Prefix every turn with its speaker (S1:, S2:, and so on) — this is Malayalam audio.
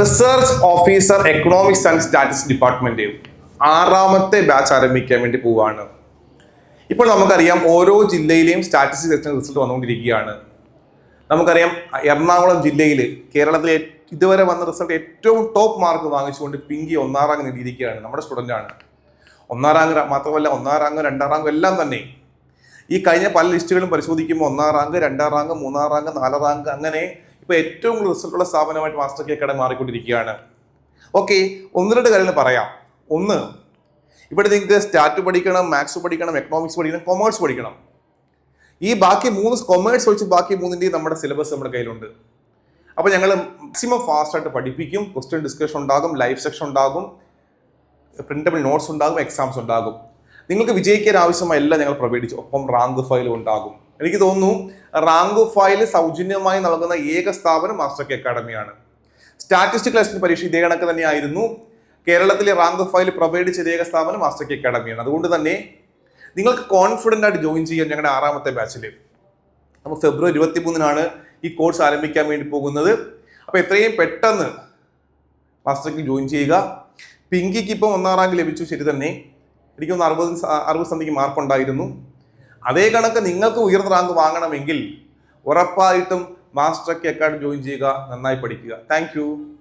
S1: Research officer economics and statics department ആറാമത്തെ ബാച്ച് ആരംഭിക്കാൻ വേണ്ടി പോവാണ്. ഇപ്പോൾ നമുക്കറിയാം ഓരോ ജില്ലയിലെയും സ്റ്റാറ്റിസ്റ്റിക്സ് റിസൾട്ട് വന്നുകൊണ്ടിരിക്കുകയാണ്. നമുക്കറിയാം എറണാകുളം ജില്ലയിൽ കേരളത്തിലെ ഇതുവരെ വന്ന റിസൾട്ട് ഏറ്റവും ടോപ്പ് മാർക്ക് വാങ്ങിച്ചുകൊണ്ട് പിങ്കി ഒന്നാം റാങ്ക് നേടിയിരിക്കുകയാണ് നമ്മുടെ സ്റ്റുഡന്റ് ആണ്. ഒന്നാം റാങ്ക് മാത്രമല്ല ഒന്നാം റാങ്ക് രണ്ടാം റാങ്ക് എല്ലാം തന്നെ. ഈ കഴിഞ്ഞ പല ലിസ്റ്റുകളും പരിശോധിക്കുമ്പോൾ ഒന്നാം റാങ്ക് രണ്ടാം റാങ്ക് മൂന്നാം റാങ്ക് നാലാം റാങ്ക് അങ്ങനെ ഇപ്പോൾ ഏറ്റവും കൂടുതൽ റിസൾട്ടുള്ള സ്ഥാപനമായിട്ട് മാസ്റ്റർ കെ അക്കാഡമി മാറിക്കൊണ്ടിരിക്കുകയാണ്. ഓക്കെ ഒന്ന് രണ്ട് കാര്യങ്ങൾ പറയാം. ഒന്ന് ഇവിടെ നിങ്ങൾക്ക് സ്റ്റാറ്റ് പഠിക്കണം മാത്സ് പഠിക്കണം എക്കണോമിക്സ് പഠിക്കണം കൊമേഴ്സ് പഠിക്കണം. ഈ ബാക്കി മൂന്ന് കൊമേഴ്സ് ഒഴിച്ച് ബാക്കി മൂന്നിന്റെയും നമ്മുടെ സിലബസ് നമ്മുടെ കയ്യിലുണ്ട്. അപ്പോൾ ഞങ്ങൾ മാക്സിമം ഫാസ്റ്റായിട്ട് പഠിപ്പിക്കും ക്വസ്റ്റ്യൻ ഡിസ്കഷൻ ഉണ്ടാകും ലൈവ് സെക്ഷൻ ഉണ്ടാകും പ്രിന്റബിൾ നോട്ട്സ് ഉണ്ടാകും എക്സാംസ് ഉണ്ടാകും. നിങ്ങൾക്ക് വിജയിക്കാൻ ആവശ്യമായ എല്ലാം ഞങ്ങൾ പ്രൊവൈഡ് ചെയ്യും. ഒപ്പം റാങ്ക് ഫയലും ഉണ്ടാകും. എനിക്ക് തോന്നുന്നു റാങ്ക് ഫയൽ സൗജന്യമായി നൽകുന്ന ഏക സ്ഥാപനം മാസ്റ്റർ കെ അക്കാഡമിയാണ് സ്റ്റാറ്റിസ്റ്റിക് ടെസ്റ്റിന് പരീക്ഷ ഇതേ കണക്ക് തന്നെയായിരുന്നു. കേരളത്തിലെ റാങ്ക് ഫയൽ പ്രൊവൈഡ് ചെയ്ത ഏക സ്ഥാപനം മാസ്റ്റർ കെ അക്കാഡമിയാണ് അതുകൊണ്ട് തന്നെ നിങ്ങൾക്ക് കോൺഫിഡന്റ് ആയിട്ട് ജോയിൻ ചെയ്യാം ഞങ്ങളുടെ ആറാമത്തെ ബാച്ചിൽ അപ്പോൾ ഫെബ്രുവരി ഇരുപത്തി മൂന്നിനാണ് ഈ കോഴ്സ് ആരംഭിക്കാൻ വേണ്ടി പോകുന്നത്. അപ്പോൾ എത്രയും പെട്ടെന്ന് മാസ്റ്റർക്ക് ജോയിൻ ചെയ്യുക. പിങ്കിക്ക് ഇപ്പം ഒന്നാം റാങ്ക് ലഭിച്ചു. ശരി തന്നെ. എനിക്കൊന്ന് അറുപത് അറുപത് സന്ധിക്ക് മാർക്ക് ഉണ്ടായിരുന്നു. അതേ കണക്ക് നിങ്ങൾക്ക് ഉയർന്ന റാങ്ക് വാങ്ങണമെങ്കിൽ ഉറപ്പായിട്ടും മാസ്റ്റർ അക്കാഡമി ജോയിൻ ചെയ്യുക നന്നായി പഠിക്കുക. താങ്ക്